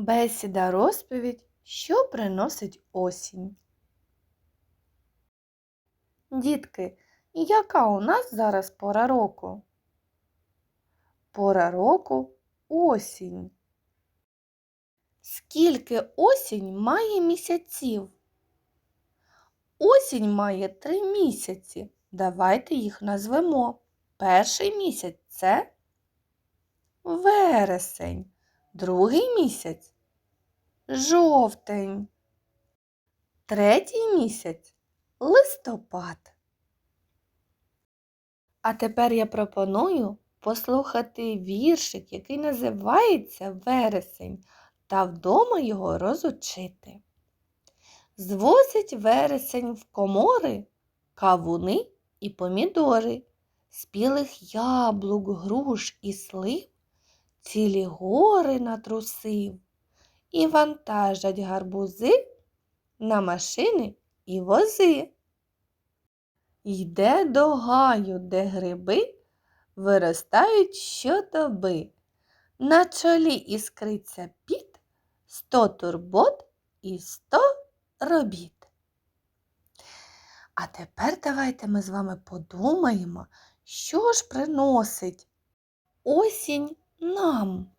Бесіда розповідь, що приносить осінь. Дітки, яка у нас зараз пора року? Пора року осінь. Скільки осінь має місяців? Осінь має три місяці. Давайте їх назвемо. Перший місяць це вересень, другий місяць жовтень, третій місяць листопад. А тепер я пропоную послухати віршик, який називається Вересень, та вдома його розучити. Звозить вересень в комори кавуни і помідори, спілих яблук, груш і слив, цілі гори натрусив, і вантажать гарбузи на машини і вози. Йде до гаю, де гриби виростають щодоби. На чолі іскриться піт, сто турбот і сто робіт. А тепер давайте ми з вами подумаємо, що ж приносить осінь нам.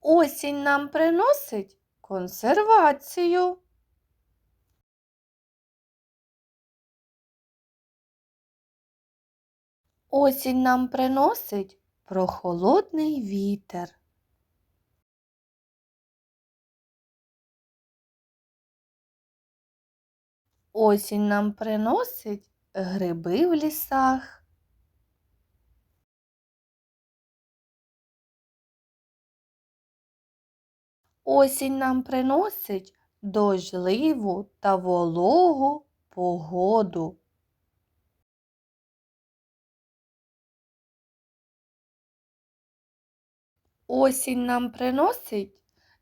Осінь нам приносить консервацію. Осінь нам приносить прохолодний вітер. Осінь нам приносить гриби в лісах. Осінь нам приносить дождливу та вологу погоду. Осінь нам приносить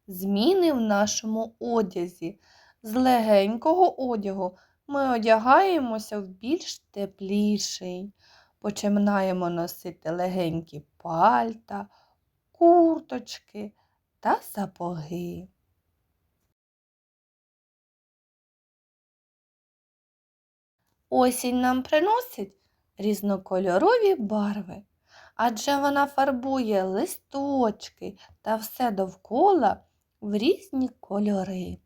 зміни в нашому одязі. З легенького одягу ми одягаємося в більш тепліший. Починаємо носити легенькі пальта, курточки та сапоги. Осінь нам приносить різнокольорові барви, адже вона фарбує листочки та все довкола в різні кольори.